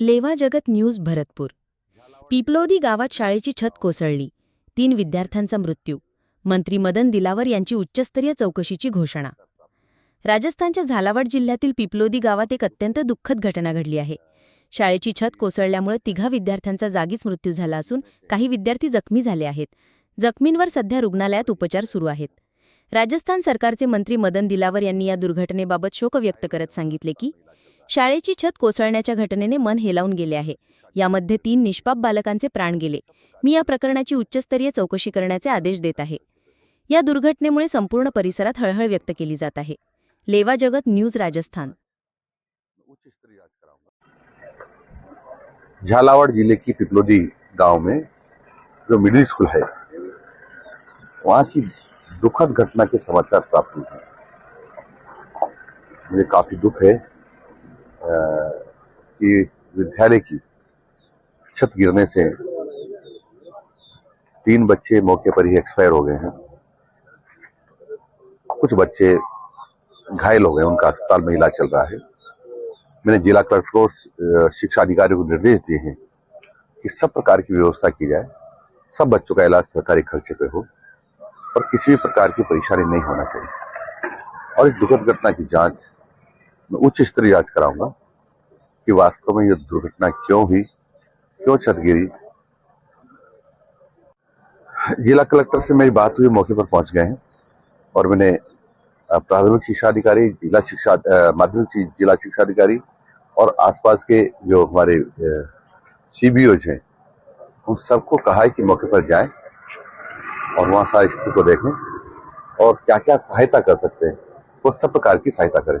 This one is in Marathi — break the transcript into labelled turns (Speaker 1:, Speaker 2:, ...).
Speaker 1: लेवा जगत न्यूज भरतपूर. पिपलोदी गावात शाळेची छत कोसळली. तीन विद्यार्थ्यांचा मृत्यू. मंत्री मदन दिलावर यांची उच्चस्तरीय चौकशीची घोषणा. राजस्थानच्या झालावाड जिल्ह्यातील पिपलोदी गावात एक अत्यंत दुःखद घटना घडली आहे. शाळेची छत कोसळल्यामुळे तिघा विद्यार्थ्यांचा जागीच मृत्यू झाला असून काही विद्यार्थी जखमी झाले आहेत. जखमींवर सध्या रुग्णालयात उपचार सुरू आहेत. राजस्थान सरकारचे मंत्री मदन दिलावर यांनी या दुर्घटनेबाबत शोक व्यक्त करत सांगितले की शाळेची छत कोसळण्याच्या घटनेने मन हेलावून गेले आहे. यामध्ये तीन निष्पाप बालकांचे प्राण गेले. मी या प्रकरणाची उच्चस्तरीय चौकशी करण्याचे आदेश देत आहे. या दुर्घटनेमुळे संपूर्ण परिसरात हळहळ व्यक्त केली जात आहे. लेवा जगत न्यूज राजस्थान.
Speaker 2: झालावाड़ जिले की पिपलोदी गांव में जो मिडिल स्कूल है वहाँ की दुखद घटना के समाचार प्राप्त हुए हैं। मुझे काफी दुख है। कि विद्यालय की छत गिरने से तीन बच्चे मौके पर ही एक्सपायर हो गए हैं। कुछ बच्चे घायल हो गए, उनका अस्पताल में इलाज चल रहा है। मैंने जिला कलेक्टर को शिक्षा अधिकारी को निर्देश दिए हैं कि सब प्रकार की व्यवस्था की जाए, सब बच्चों का इलाज सरकारी खर्चे पे हो और किसी भी प्रकार की परेशानी नहीं होना चाहिए। और इस दुखद घटना की जाँच मैं उच्च स्तरीय जाँच कराऊँगा कि वास्तव में यह दुर्घटना क्यों हुई, क्यों छत गिरी। जिला कलेक्टर से मेरी बात हुई, मौके पर पहुँच गए हैं और मैंने प्राथमिक शिक्षा अधिकारी, जिला शिक्षा माध्यमिक जिला शिक्षा अधिकारी और आसपास के जो हमारे सीबीओज हैं, उन सबको कहा है कि मौके पर जाएँ और वहाँ सारी स्थिति को देखें और क्या क्या सहायता कर सकते हैं, वो सब प्रकार की सहायता करें।